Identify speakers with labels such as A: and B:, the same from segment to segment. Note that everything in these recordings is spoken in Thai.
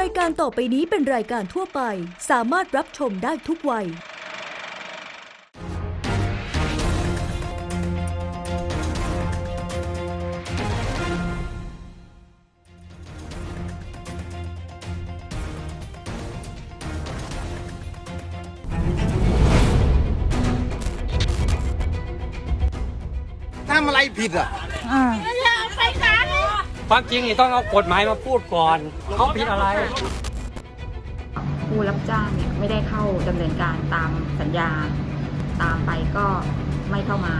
A: รายการต่อไปนี้เป็นรายการทั่วไป สามารถรับชมได้ทุกวัย
B: ทำอะไรผิดอะ
C: ความจริงนี่ต้องเอากฎหมายมาพูดก่อนเขาผิดอะไร
D: ผู้รับจ้างเนี่ยไม่ได้เข้าดำเนินการตามสัญญา ตามไปก็ไม่เข้ามา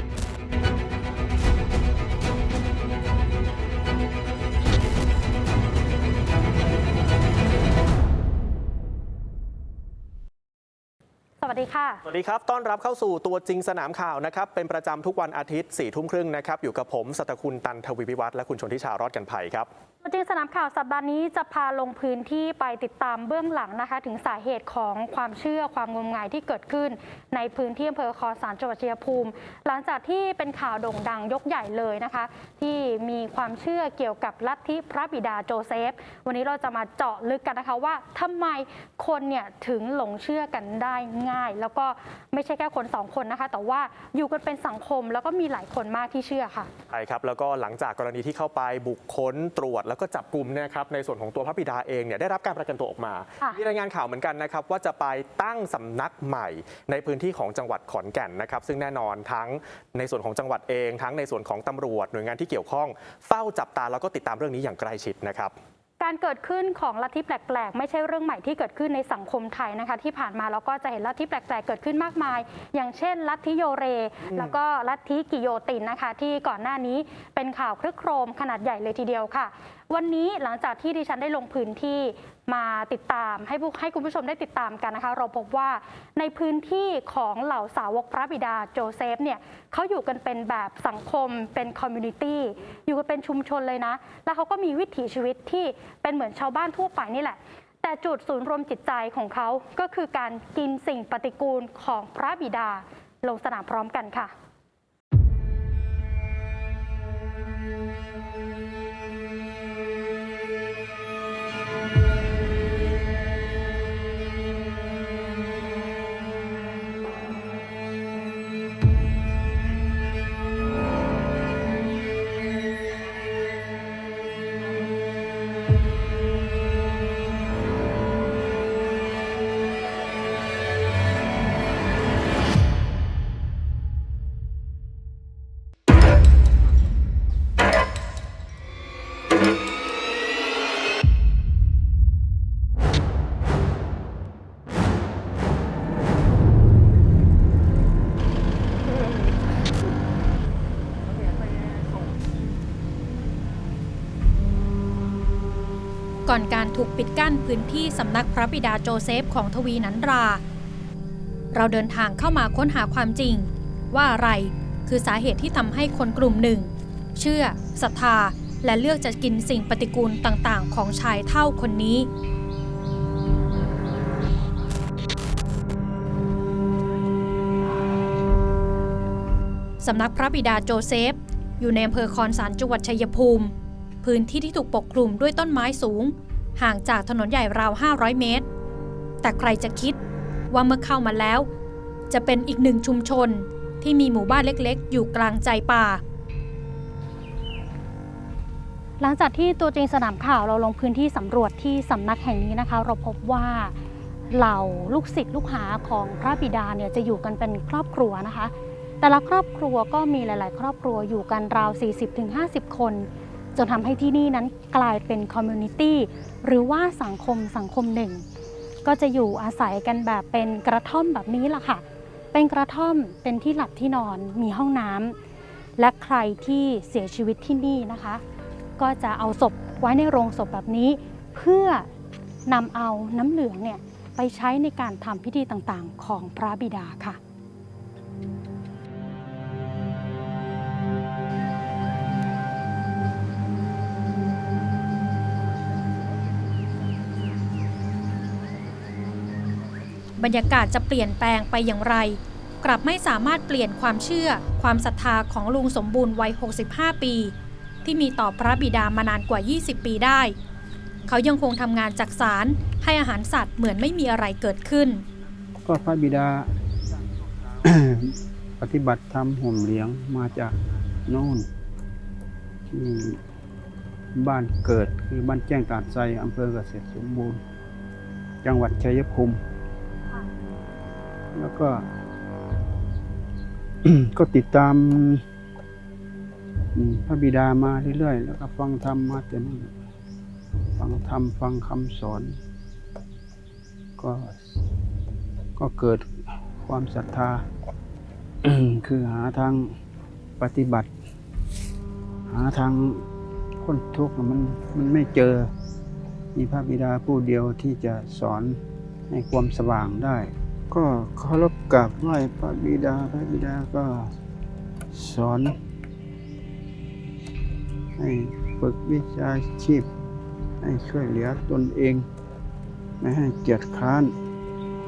E: ดีค่ะ
F: สวัสดีครับ ต้อนรับเข้าสู่ตัวจริงสนามข่าวนะครับ เป็นประจำทุกวันอาทิตย์4ี่ทุ่มครึ่งนะครับ อยู่กับผมสัตคุณตันทวีวิวัฒน์และคุณชนทิชารอดกันภัยครับ
E: จริงสนามข่าวสัปดาห์นี้จะพาลงพื้นที่ไปติดตามเบื้องหลังนะคะ ถึงสาเหตุของความเชื่อความงมงายที่เกิดขึ้น ในพื้นที่อำเภอคอสานจังหวัดชัยภูมิ หลังจากที่เป็นข่าวโด่งดังยกใหญ่เลยนะคะ ที่มีความเชื่อเกี่ยวกับลัทธิพระบิดาโจเซฟ วันนี้เราจะมาเจาะลึกกันนะคะว่าทำไมคนเนี่ยถึงหลงเชื่อกันได้ง่ายแล้วก็ไม่ใช่แค่คนสองคนนะคะ แต่ว่าอยู่กันเป็นสังคมแล้วก็มีหลายคนมากที่เชื่อค่ะ
F: ใช่ครับ แล้วก็หลังจากกรณีที่เข้าไปบุคคลตรวจ แล้วก็จับกลุ่มเนยนะครับในส่วนของตัวพระบิดาเองเนี่ยได้รับการประกันตัวออกมา
E: ค่ะ
F: มีรายงานข่าวเหมือนกันนะครับว่าจะไปตั้งสำนักใหม่ ในพื้นที่ของจังหวัดขอนแก่นนะครับซึ่งแน่นอนทั้งในส่วนของจังหวัดเอง ทั้งในส่วนของตำรวจหน่วยงานที่เกี่ยวข้องเฝ้าจับตาแล้วก็ติดตามเรื่องนี้อย่างใกล้ชิดนะครับ
E: การเกิดขึ้นของลัทธิแปลกๆ ไม่ใช่เรื่องใหม่ที่เกิดขึ้นในสังคมไทยนะคะ ที่ผ่านมาเราก็จะเห็นลัทธิแปลกๆ เกิดขึ้นมากมาย อย่างเช่น ลัทธิโยเร แล้วก็ลัทธิกิโยตินนะคะ ที่ก่อนหน้านี้เป็นข่าวคลึกโครมขนาดใหญ่เลยทีเดียวค่ะ วันนี้หลังจากที่ดิฉันได้ลงพื้นที่มาติดตามให้ผู้ให้คุณผู้ชมได้ติดตามกันนะคะ เราพบว่าในพื้นที่ของเหล่าสาวกพระบิดาโจเซฟเนี่ยเขาอยู่กันเป็นแบบสังคมเป็นคอมมูนิตี้อยู่กันเป็นชุมชนเลยนะ แล้วเขาก็มีวิถีชีวิตที่เป็นเหมือนชาวบ้านทั่วไปนี่แหละ แต่จุดศูนย์รวมจิตใจของเขาก็คือการกินสิ่งปฏิกูลของพระบิดาลงสนามพร้อมกันค่ะ
G: ก่อนการถูกปิดกั้นพื้นที่สำนักพระบิดาโจเซฟของทวีนันรา เราเดินทางเข้ามาค้นหาความจริง ว่าอะไรคือสาเหตุที่ทำให้คนกลุ่มหนึ่ง เชื่อศรัทธาและเลือกจะกินสิ่งปฏิกูลต่างๆ ของชายเท่าคนนี้ สำนักพระบิดาโจเซฟ อยู่ในอำเภอคอนสารจังหวัดชัยภูมิ พื้นที่ที่ถูกปกคลุมด้วยต้นไม้สูง ห่างจากถนนใหญ่ราว 500 เมตร แต่ใครจะคิดว่าเมื่อเข้ามาแล้ว จะเป็นอีกหนึ่งชุมชนที่มีหมู่บ้านเล็กๆ อยู่กลางใจป่า
E: หลังจากที่ตัวจริงสนามข่าวเราลงพื้นที่สำรวจที่สำนักแห่งนี้นะคะ เราพบว่าเหล่าลูกศิษย์ลูกหาของพระบิดาเนี่ยจะอยู่กันเป็นครอบครัวนะคะ แต่ละครอบครัวก็มีหลาย ๆ ครอบครัวอยู่กันราว 40-50 คน จนทำให้ที่นี่นั้นกลายเป็นคอมมูนิตี้หรือว่าสังคมสังคมหนึ่ง ก็จะอยู่อาศัยกันแบบเป็นกระท่อมแบบนี้ล่ะค่ะ เป็นกระท่อมเป็นที่หลับที่นอนมีห้องน้ำและใครที่เสียชีวิตที่นี่นะคะ ก็จะเอาศพไว้ในโรงศพแบบนี้ เพื่อนำเอาน้ำเหลืองเนี่ยไปใช้ในการทำพิธีต่างๆ ของพระบิดาค่ะ
G: บรรยากาศจะเปลี่ยนแปลงไปอย่างไร กลับไม่สามารถเปลี่ยนความเชื่อ ความศรัทธาของลุงสมบูรณ์วัย 65 ปี ที่มีต่อพระบิดามานานกว่า 20 ปีได้ เขายังคงทำงานจักสารให้อาหารสัตว์เหมือนไม่มีอะไรเกิดขึ้น
H: ก็พระบิดา ปฏิบัติธรรมห่มเหลียงมาจากโน่นที่บ้านเกิดคือบ้านแจ้งตาดไซอำเภอเกษตรสมบูรณ์ จังหวัดชัยภูมิ แล้วก็ ก็ติดตามพระบิดามาเรื่อยๆ แล้วก็ฟังธรรมมาแต่นู่นฟังธรรมฟังคำสอน ก็ก็เกิดความศรัทธา คือหาทางปฏิบัติ หาทางพ้นทุกข์มันมันไม่เจอ มีพระบิดาผู้เดียวที่จะสอนให้ความสว่างได้ ก็เคารพกราบไหว้พระบิดาพระบิดาก็สอน ให้ฝึกวิชาชีพ ให้ช่วยเหลือตนเอง ไม่ให้เกียจค้าน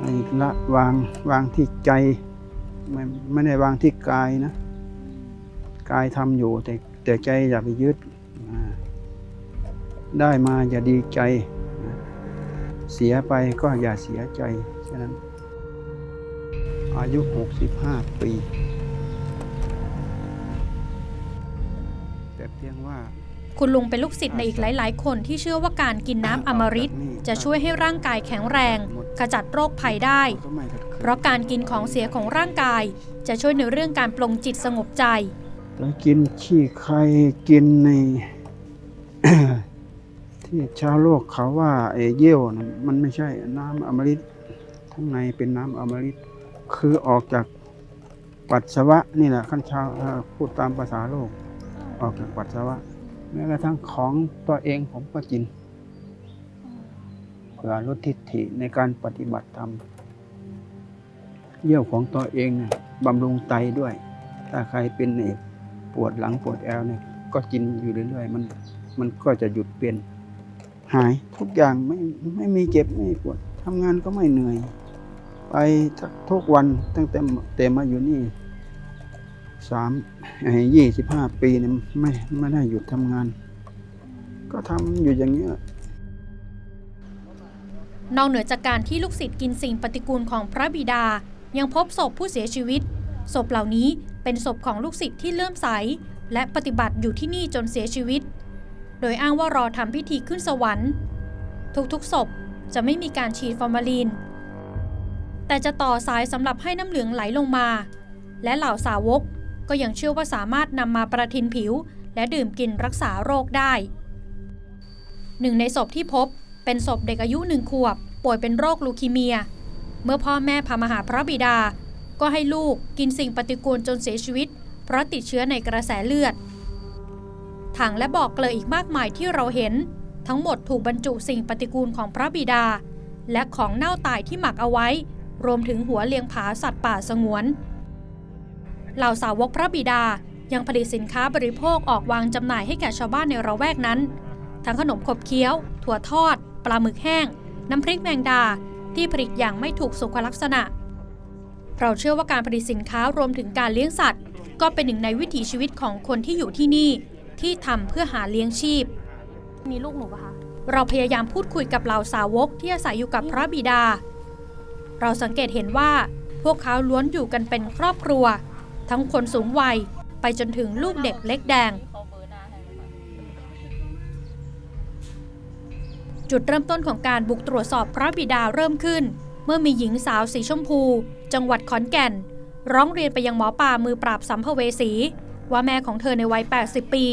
H: ให้ละวางวางที่ใจ ไม่ไม่ได้วางที่กายนะ กายทำอยู่แต่แต่ใจอย่าไปยึด ได้มาอย่าดีใจ เสียไปก็อย่าเสียใจฉะนั้น อายุ 65 ปี แต่เพียงว่า
G: คุณลุงเป็นลูกศิษย์ในอีกหลาย ๆ คนที่เชื่อว่าการกินน้ำอมฤตจะช่วยให้ร่างกายแข็งแรงขจัดโรคภัยได้
H: ก็ไม่ขัดขืน
G: เพราะการกินของเสียของร่างกาย จะช่วยในเรื่องการปลงจิตสงบใจ
H: แล้วกินขี้ใครกินใน ที่ชาวโลกเขาว่าไอ้เยี่ยวนะมันไม่ใช่น้ำอมฤตข้างในเป็นน้ำอมฤต คือออกจากปัสสาวะนี่แหละขั้นชาวถ้าพูดตามภาษาโลก ออกจากปัสสาวะ แม้กระทั่งของตัวเองผมก็กินเพื่อลดทิฏฐิในการปฏิบัติธรรมเยี่ยวของตัวเองบำรุงไตด้วย ถ้าใครเป็นเอกปวดหลังปวดแอวเนี่ยก็กินอยู่เรื่อยๆ มันมันก็จะหยุดเป็น หายทุกอย่างไม่ไม่มีเจ็บไม่ปวดทำงานก็ไม่เหนื่อย ไปทุกวันตั้งแต่แต่มาอยู่นี่สามยี่สิบห้าปีเนี่ยไม่ไม่ได้หยุดทำงาน ก็ทำอยู่อย่างเงี้ย
G: นอกเหนือจากการที่ลูกศิษย์กินสิ่งปฏิกูลของพระบิดา ยังพบศพผู้เสียชีวิต ศพเหล่านี้เป็นศพของลูกศิษย์ที่เลื่อมใส และปฏิบัติอยู่ที่นี่จนเสียชีวิต โดยอ้างว่ารอทำพิธีขึ้นสวรรค์ ทุกๆศพจะไม่มีการฉีดฟอร์มาลีน แต่จะต่อสายสำหรับให้น้ำเหลืองไหลลงมา และเหล่าสาวกก็ยังเชื่อว่าสามารถนำมาประทินผิว และดื่มกินรักษาโรคได้ หนึ่งในศพที่พบเป็นศพเด็กอายุหนึ่งขวบ ป่วยเป็นโรคลูคีเมีย เมื่อพ่อแม่พามาหาพระบิดา ก็ให้ลูกกินสิ่งปฏิกูลจนเสียชีวิต เพราะติดเชื้อในกระแสเลือด ถังและบอกเกลืออีกมากมายที่เราเห็น ทั้งหมดถูกบรรจุสิ่งปฏิกูลของพระบิดา และของเน่าตายที่หมักเอาไว้ รวมถึงหัวเลียงผาสัตว์ป่าสงวน เหล่าสาวกพระบิดายังผลิตสินค้าบริโภคออกวางจำหน่ายให้แก่ชาวบ้านในระแวกนั้น ทั้งขนมขบเคี้ยว ถั่วทอด ปลาหมึกแห้ง น้ำพริกแมงดา ที่ผลิตอย่างไม่ถูกสุขลักษณะ เราเชื่อว่าการผลิตสินค้ารวมถึงการเลี้ยงสัตว์ ก็เป็นหนึ่งในวิถีชีวิตของคนที่อยู่ที่นี่ ที่ทำเพื่อหาเลี้ยงชีพ
E: มีลูกหนูปะคะ
G: เราพยายามพูดคุยกับเหล่าสาวกที่อาศัยอยู่กับพระบิดา เราสังเกตเห็นว่าพวกเขาล้วนอยู่กันเป็นครอบครัว ทั้งคนสูงวัยไปจนถึงลูกเด็กเล็กแดง จุดเริ่มต้นของการบุกตรวจสอบพระบิดาเริ่มขึ้น เมื่อมีหญิงสาวสีชมพู จังหวัดขอนแก่น ร้องเรียนไปยังหมอป่ามือปราบสัมภเวสี ว่าแม่ของเธอในวัย 80 ปี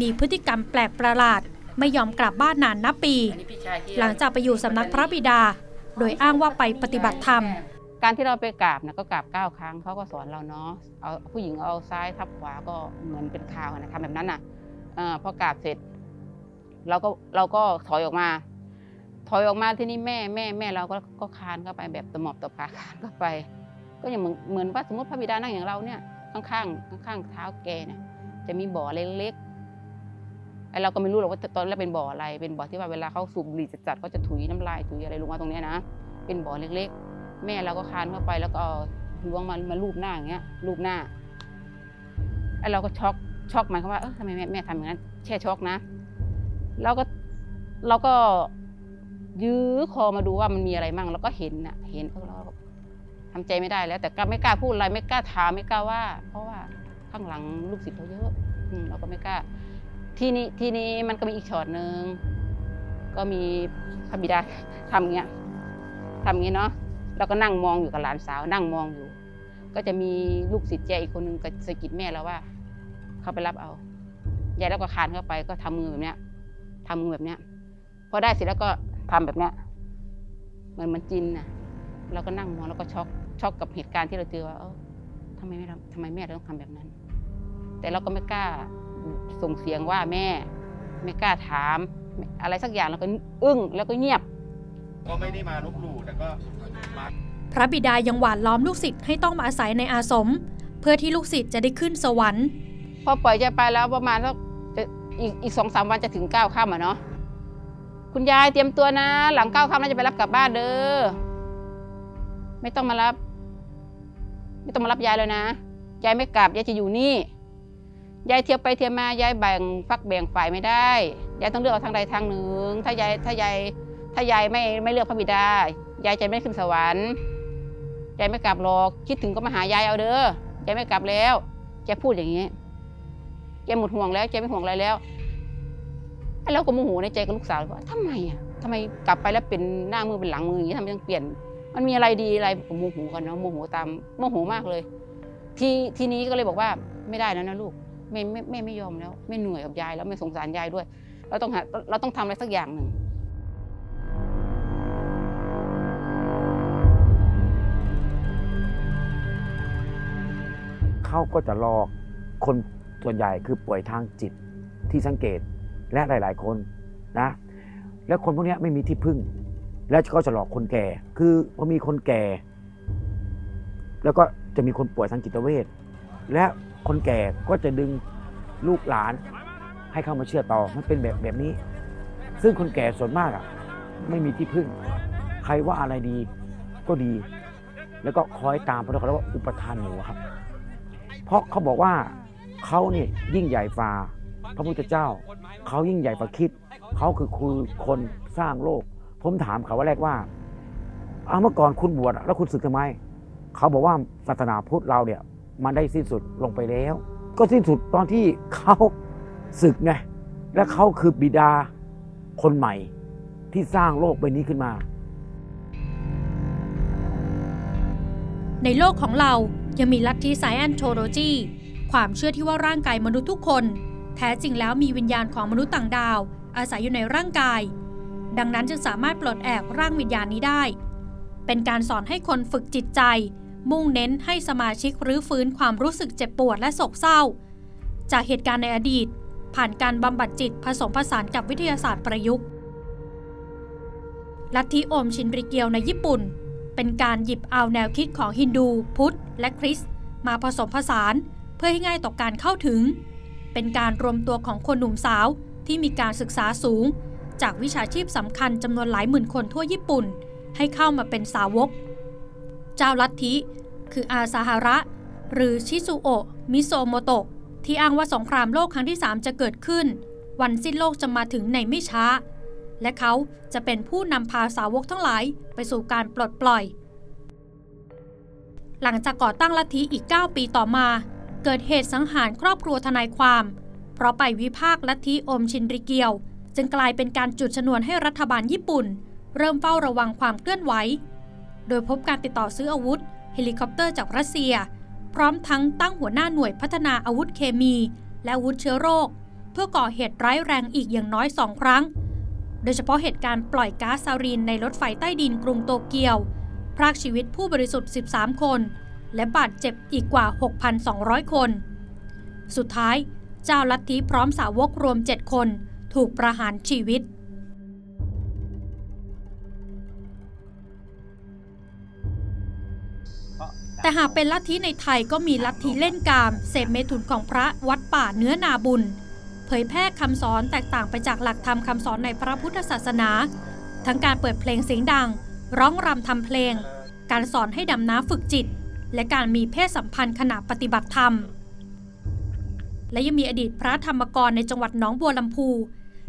G: มีพฤติกรรมแปลกประหลาด ไม่ยอมกลับบ้านนานนับปี หลังจากไปอยู่สำนักพระบิดา โดยอ้างว่าไปปฏิบัติธรรม
I: การที่เราไปกราบนะก็กราบเก้าครั้งเขาก็สอนเราเนาะเอาผู้หญิงเอาซ้ายทับขวาก็เหมือนเป็นข่าวนะทำแบบนั้นน่ะพอกราบเสร็จเราก็เราก็ถอยออกมา ถอยออกมาที่นี่แม่แม่แม่เราก็ก็คานเข้าไปแบบตะหมอบตะปาคานเข้าไป ก็อย่างเหมือนเหมือนว่าสมมติพระบิดานั่งอย่างเราเนี่ยข้างข้างข้างข้างๆเท้าแกเนี่ยจะมีบ่อเล็ก เราก็ไม่รู้หรอกว่าตอนแรกเป็นบ่ออะไร เป็นบ่อที่ว่าเวลาเขาสูบบุหรี่จัดๆเขาจะถุยน้ำลายถุยอะไรลงมาตรงเนี้ยนะ เป็นบ่อเล็กๆ แม่เราก็คานเข้าไปแล้วก็ล้วงมามาลูบหน้าอย่างเงี้ยลูบหน้าไอเราก็ช็อกช็อกหมายความว่าเออทำไมแม่แม่ทำอย่างนั้นแช่ช็อกนะเราก็เราก็ยื้อคอมาดูว่ามันมีอะไรมั่ง แล้วก็เห็นน่ะ เห็นเออเราทำใจไม่ได้แล้ว แต่ก็ไม่กล้าพูดอะไรไม่กล้าถามไม่กล้าว่า เพราะว่าข้างหลังลูกศิษย์เราเยอะอืมเราก็ไม่กล้า ทีนี้ทีนี้มันก็มีอีกช็อตหนึ่งก็มีพระบิดาทำเงี้ยทำเงี้ยเนาะเราก็นั่งมองอยู่กับหลานสาวนั่งมองอยู่ ก็จะมีลูกศิษย์แกอีกคนนึงก็สะกิดแม่แล้วว่า เขาไปรับเอายายแล้วก็คานเข้าไปก็ทำมือแบบเนี้ยทำมือแบบเนี้ยพอได้เสร็จแล้วก็ทำแบบเนี้ยเหมือนมันจินน่ะเราก็นั่งมองแล้วก็ช็อกช็อกกับเหตุการณ์ที่เราเจอว่าเออทำไมไม่ทำทำไมแม่เราต้องทำแบบนั้น แต่เราก็ไม่กล้า ส่งเสียงว่าแม่ ไม่กล้าถาม อะไรสักอย่างแล้วก็อึ้งแล้วก็เงียบ
B: ก็ไม่ได้มาลบหลู่แต่ก็มา
G: พระบิดายังหวานล้อมลูกศิษย์ให้ต้องมาอาศัยในอาสม เพื่อที่ลูกศิษย์จะได้ขึ้นสวรรค์
I: พอปล่อยใจไปแล้วประมาณสักจะอีกอีกสองสามวันจะถึงเก้าค่ำอะเนาะคุณยายเตรียมตัวนะ หลังเก้าค่ำน่าจะไปรับกลับบ้านเด้อไม่ต้องมารับ ไม่ต้องมารับยายแล้วนะยายไม่กลับยายจะอยู่นี่ ยายเทียวไปเทียวมายายแบ่งฟักแบ่งฝ่ายไม่ได้ยายต้องเลือกเอาทางใดทางหนึ่ง ถ้ายายถ้ายายถ้ายายไม่ไม่เลือกพระบิดายายจะไม่ขึ้นสวรรค์ยายไม่กลับหรอกคิดถึงก็มาหายายเอาเด้อยายไม่กลับแล้วแกพูดอย่างนี้แกหมดห่วงแล้วแกไม่ห่วงอะไรแล้วไอ้เราก็โมโหในใจกับลูกสาวว่าทำไมอะทำไมกลับไปแล้วเป็นหน้ามือเป็นหลังมืออย่างนี้ทำไมต้องเปลี่ยน มันมีอะไรดีอะไรโมโหกันเนาะโมโหตามโมโหมากเลย ทีทีนี้ก็เลยบอกว่าไม่ได้แล้วนะลูก แม่ไม่แม่ไม่ยอมแล้วไม่เหนื่อยกับยายแล้วไม่สงสารยายด้วย เราต้องหาเราต้องทำอะไรสักอย่างหนึ่ง
J: เขาก็จะหลอกคนส่วนใหญ่คือป่วยทางจิตที่สังเกตและหลาย ๆ คนนะ แล้วคนพวกนี้ไม่มีที่พึ่ง แล้วเขาจะหลอกคนแก่ คือพอมีคนแก่ แล้วก็จะมีคนป่วยทางจิตเวชและ คนแก่ก็จะดึงลูกหลานให้เข้ามาเชื่อต่อ มันเป็นแบบแบบนี้ ซึ่งคนแก่ส่วนมากอะไม่มีที่พึ่ง ใครว่าอะไรดีก็ดี แล้วก็คอยตามเพราะเขาเรียกว่าอุปทานหมู่ครับ เพราะเขาบอกว่าเขาเนี่ยยิ่งใหญ่ฝ่าพระพุทธเจ้า เขายิ่งใหญ่ฝ่าคิด เขาคือคือคนสร้างโลก ผมถามเขาว่าแรกว่าเอาเมื่อก่อนคุณบวชแล้วคุณศึกทำไม เขาบอกว่าศาสนาพุทธเราเนี่ย มันได้สิ้นสุดลงไปแล้ว ก็สิ้นสุดตอนที่เขาศึกไงและเขาคือบิดาคนใหม่ที่สร้างโลกใบนี้ขึ้นมา
G: ในโลกของเรายังมีลัทธิไซแอนโทโลจีความเชื่อที่ว่าร่างกายมนุษย์ทุกคน แท้จริงแล้วมีวิญญาณของมนุษย์ต่างดาว อาศัยอยู่ในร่างกาย ดังนั้นจึงสามารถปลดแอกร่างวิญญาณนี้ได้ เป็นการสอนให้คนฝึกจิตใจ มุ่งเน้นให้สมาชิกรื้อฟื้นความรู้สึกเจ็บปวดและโศกเศร้า จากเหตุการณ์ในอดีต ผ่านการบำบัดจิตผสมผสานกับวิทยาศาสตร์ประยุกต์ลัทธิโอมชินริเกียวในญี่ปุ่น เป็นการหยิบเอาแนวคิดของฮินดู พุทธ และคริสต์มาผสมผสานเพื่อให้ง่ายต่อการเข้าถึง เป็นการรวมตัวของคนหนุ่มสาวที่มีการศึกษาสูง จากวิชาชีพสำคัญจำนวนหลายหมื่นคนทั่วญี่ปุ่น ให้เข้ามาเป็นสาวก เจ้าลัทธิ คืออาซาฮาระ หรือชิซุโอะ มิโซโมโตะ ที่อ้างว่าสงครามโลกครั้งที่ 3 จะเกิดขึ้น วันสิ้นโลกจะมาถึงในไม่ช้า และเขาจะเป็นผู้นำพาสาวกทั้งหลายไปสู่การปลดปล่อย หลังจากก่อตั้งลัทธิอีก 9 ปีต่อมา เกิดเหตุสังหารครอบครัวทนายความ เพราะไปวิพากษ์ลัทธิอมชินริเกียว จึงกลายเป็นการจุดชนวนให้รัฐบาลญี่ปุ่น เริ่มเฝ้าระวังความเคลื่อนไหว โดยพบการติดต่อซื้ออาวุธ เฮลิคอปเตอร์จากรัสเซีย พร้อมทั้งตั้งหัวหน้าหน่วยพัฒนาอาวุธเคมี และอาวุธเชื้อโรค เพื่อก่อเหตุร้ายแรงอีกอย่างน้อยสองครั้ง โดยเฉพาะเหตุการณ์ปล่อยก๊าซซารีนในรถไฟใต้ดินกรุงโตเกียว พรากชีวิตผู้บริสุทธิ์ 13 คน และบาดเจ็บอีกกว่า 6,200 คน สุดท้าย เจ้าลัทธิพร้อมสาวกรวม 7 คน ถูกประหารชีวิต แต่หากเป็นลัทธิในไทยก็มีลัทธิเล่นกาม เสพเมถุนของพระวัดป่าเนื้อนาบุญ เผยแพร่คำสอนแตกต่างไปจากหลักธรรมคำสอนในพระพุทธศาสนา ทั้งการเปิดเพลงเสียงดัง ร้องรำทำเพลง การสอนให้ดำน้ำฝึกจิต และการมีเพศสัมพันธ์ขณะปฏิบัติธรรม และยังมีอดีตพระธรรมกรในจังหวัดหนองบัวลำพู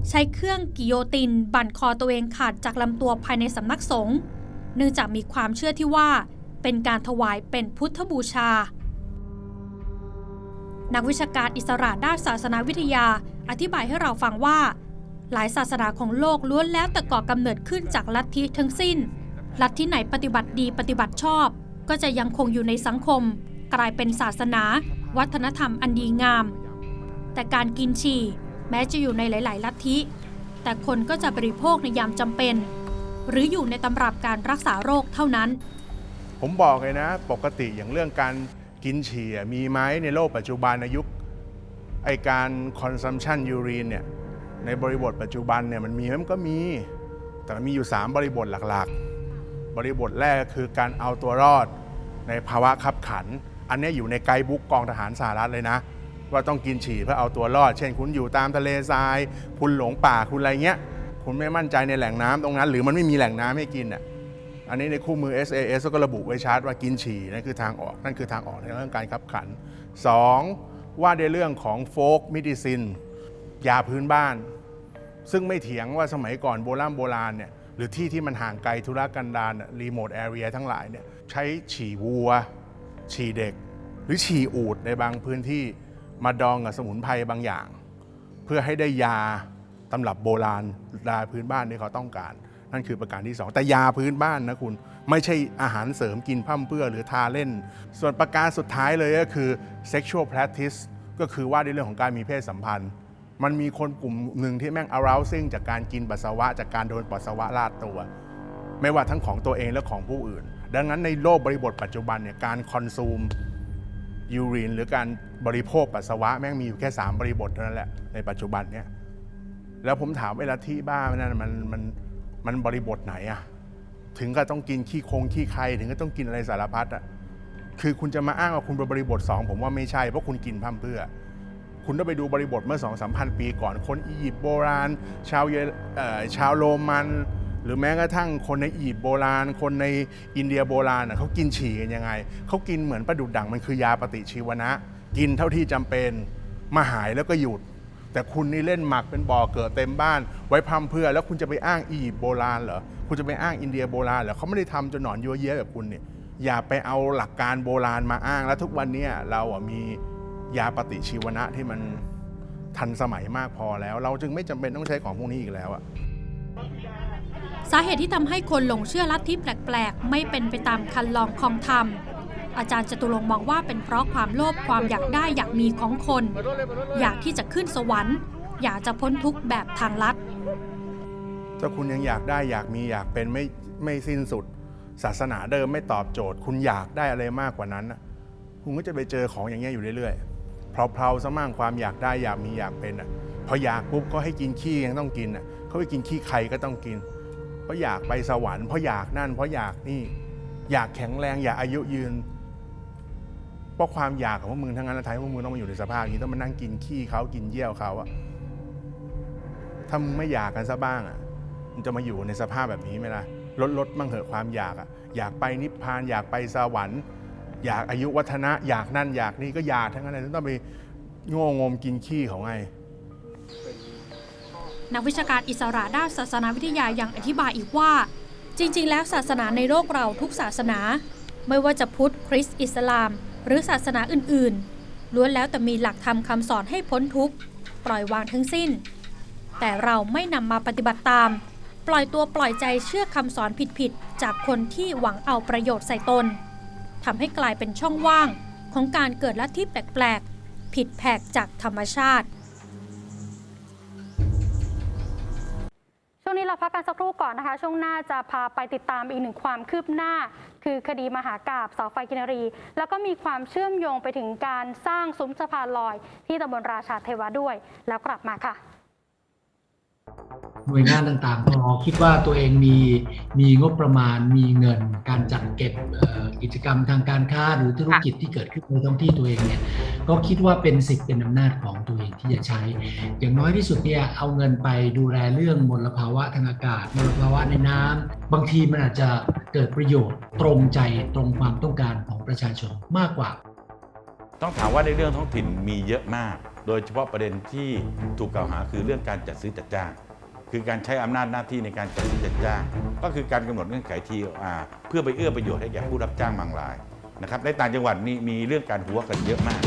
G: ใช้เครื่องกิโยติน บั่นคอตัวเองขาดจากลำตัวภายในสำนักสงฆ์เนื่องจากมีความเชื่อที่ว่า เป็นการถวายเป็นพุทธบูชา นักวิชาการอิสระด้านศาสนาวิทยา อธิบายให้เราฟังว่า หลายศาสนาของโลกล้วนแล้วแต่ก่อกำเนิดขึ้นจากลัทธิทั้งสิ้น ลัทธิไหนปฏิบัติดีปฏิบัติชอบ ก็จะยังคงอยู่ในสังคม กลายเป็นศาสนา วัฒนธรรมอันดีงาม แต่การกินฉี่แม้จะอยู่ในหลาย ๆ ลัทธิ แต่คนก็จะบริโภคในยามจำเป็น หรืออยู่ในตำรับการรักษาโรคเท่านั้น
K: ผมบอกเลยนะ ปกติอย่างเรื่องการกินฉี่มีไหมในโลกปัจจุบันในยุคไอการ consumption urine เนี่ยในบริบทปัจจุบันเนี่ยมันมีมันก็มี แต่มันมีอยู่ 3 บริบทหลักๆ บริบทแรกคือการเอาตัวรอดในภาวะขับขัน อันนี้อยู่ในไกด์บุ๊กกองทหารสหรัฐเลยนะ ว่าต้องกินฉี่เพื่อเอาตัวรอด เช่น คุณอยู่ตามทะเลทราย คุณหลงป่าคุณอะไรเงี้ย คุณไม่มั่นใจในแหล่งน้ำตรงนั้น หรือมันไม่มีแหล่งน้ำให้กินอะ อันนี้ในคู่มือ SAS ก็ระบุไว้ชัดว่ากินฉี่นั่นคือทางออกนั่นคือทางออกในเรื่องการขับขัน 2. ว่าในเรื่องของโฟกมิดิซินยาพื้นบ้าน ซึ่งไม่เถียงว่าสมัยก่อนโบราณโบราณเนี่ยหรือที่ที่มันห่างไกลธุรกันดารรีโมทแอเรียทั้งหลายเนี่ยใช้ฉี่วัว ฉี่เด็ก หรือฉี่อูดในบางพื้นที่มาดองกับสมุนไพรบางอย่าง เพื่อให้ได้ยาตำรับโบราณยาพื้นบ้านที่เขาต้องการ นั่นคือประการที่ 2 แต่ยาพื้นบ้านนะคุณไม่ใช่อาหารเสริมกินพร่ำเพื่อหรือทาเล่น ส่วนประการสุดท้ายเลยก็คือ sexual practice ก็คือว่าในเรื่องของการมีเพศสัมพันธ์ มันมีคนกลุ่มหนึ่งที่แม่ง arousing จากการกินปัสสาวะ จากการโดนปัสสาวะลาดตัว ไม่ว่าทั้งของตัวเองและของผู้อื่น ดังนั้นในโลกบริบทปัจจุบันเนี่ยการคอนซูมยูรินหรือการบริโภคปัสสาวะแม่งมีอยู่แค่ 3 บริบทเท่านั้นแหละในปัจจุบันเนี่ยแล้วผมถามเวลาที่บ้านนั่นมันมันมัน มันบริบทไหนอะถึงก็ต้องกินขี้คงขี้ใครถึงก็ต้องกินอะไรสารพัดอะคือคุณจะมาอ้างว่าคุณเป็นบริบท2ผมว่าไม่ใช่เพราะคุณกินพร่ำเพื่อ คุณต้องไปดูบริบทเมื่อ2 3 0 0 0ปีก่อนคนอียิปต์โบราณ ชาวเยเอ่อชาวโรมัน หรือแม้กระทั่งคนในอียิปต์โบราณ คนในอินเดียโบราณเขากินฉี่กันยังไงเขากินเหมือนประดุดดังมันคือยาปฏิชีวนะ กินเท่าที่จำเป็นมาหายแล้วก็หยุด แต่คุณนี่เล่นหมักเป็นบ่อเกิดเต็มบ้าน ไว้พร่ำเพื่อ แล้วคุณจะไปอ้างอียิปต์โบราณเหรอคุณจะไปอ้างอินเดียโบราณเหรอเขาไม่ได้ทำจนหนอนเยัวเยี้ยแบบคุณเนี่ยอย่าไปเอาหลักการโบราณมาอ้าง แล้วทุกวันนี้เราอะมียาปฏิชีวนะที่มันทันสมัยมากพอแล้ว เราจึงไม่จำเป็นต้องใช้ของพวกนี้อีกแล้วอะ
G: สาเหตุที่ทำให้คนหลงเชื่อลัทธิแปลกๆ ไม่เป็นไปตามคันลองคองธรรม อาจารย์จตุรงมองว่าเป็นเพราะความโลภความอยากได้อยากมีของคน อยากที่จะขึ้นสวรรค์ อยากจะพ้นทุกข์แบบทางลัด
K: ถ้าคุณยังอยากได้อยากมีอยากเป็นไม่ไม่สิ้นสุด ศาสนาเดิมไม่ตอบโจทย์ คุณอยากได้อะไรมากกว่านั้นคุณก็จะไปเจอของอย่างเงี้ยอยู่เรื่อยๆเพลาๆซะมั่งความอยากได้อยากมีอยากเป็นอะพออยากปุ๊บก็ให้กินขี้ยังต้องกินอะเขาไปกินขี้ใครก็ต้องกิน เพราะอยากไปสวรรค์เพราะอยากนั่นเพราะอยากนี่อยากแข็งแรงอยากอายุยืน เพราะความอยากของพวกมึงทั้งนั้นแล้วท้ายพวกมึงต้องมาอยู่ในสภาพอย่างนี้ต้องมานั่งกินขี้เขากินเยี่ยวเขาอะถ้ามึงไม่อยากกันซะบ้างอะมึงจะมาอยู่ในสภาพแบบนี้ไหมล่ะลดลดมั่งเหอะความอยากอะอยากไปนิพพานอยากไปสวรรค์ อยากอายุวัฒนะ อยากนั่นอยากนี่ก็อยากทั้งนั้นเลยต้องไปโง่งมกินขี้เขาไง
G: นักวิชาการอิสระด้านศาสนาวิทยายังอธิบายอีกว่า จริง ๆ แล้วศาสนาในโลกเราทุกศาสนา ไม่ว่าจะพุทธคริสต์อิสลาม หรือศาสนาอื่นๆ ล้วนแล้วแต่มีหลักธรรมคำสอนให้พ้นทุกข์ ปล่อยวางทั้งสิ้น แต่เราไม่นำมาปฏิบัติตาม ปล่อยตัวปล่อยใจเชื่อคำสอนผิดๆ จากคนที่หวังเอาประโยชน์ใส่ตนทำให้กลายเป็นช่องว่างของการเกิดลัทธิแปลกๆ ผิดแผกจากธรรมชาติ
E: นี้เราพักกันสักครู่ก่อนนะคะ ช่วงหน้าจะพาไปติดตามอีกหนึ่งความคืบหน้า คือคดีมหากาบเสาไฟกินรี แล้วก็มีความเชื่อมโยงไปถึงการสร้างซุ้มสะพานลอย ที่ตำบลราชาเทวะด้วย แล้วกลับมาค่ะ
L: หน่วยงานต่างๆพอคิดว่าตัวเองมีมีงบประมาณมีเงิน การจัดเก็บกิจกรรมทางการค้าหรือธุรกิจที่เกิดขึ้นในท้องที่ตัวเองเนี่ย ก็คิดว่าเป็นสิทธิ์เป็นอำนาจของตัวเองที่จะใช้ อย่างน้อยที่สุดเนี่ยเอาเงินไปดูแลเรื่องมลภาวะทางอากาศมลภาวะในน้ำบางทีมันอาจจะเกิดประโยชน์ตรงใจตรงความต้องการของประชาชนมากกว่า
M: ต้องถามว่าในเรื่องท้องถิ่นมีเยอะมาก โดยเฉพาะประเด็นที่ถูกกล่าวหาคือเรื่องการจัดซื้อจัดจ้างคือการใช้อำนาจหน้าที่ในการจัดซื้อจัดจ้าง ก็คือการกำหนดเงื่อนไข TOR เพื่อไปเอื้อประโยชน์ให้แก่ผู้รับจ้างบางรายนะครับในต่างจังหวัดนี่มีเรื่องการหัวกันเยอะมาก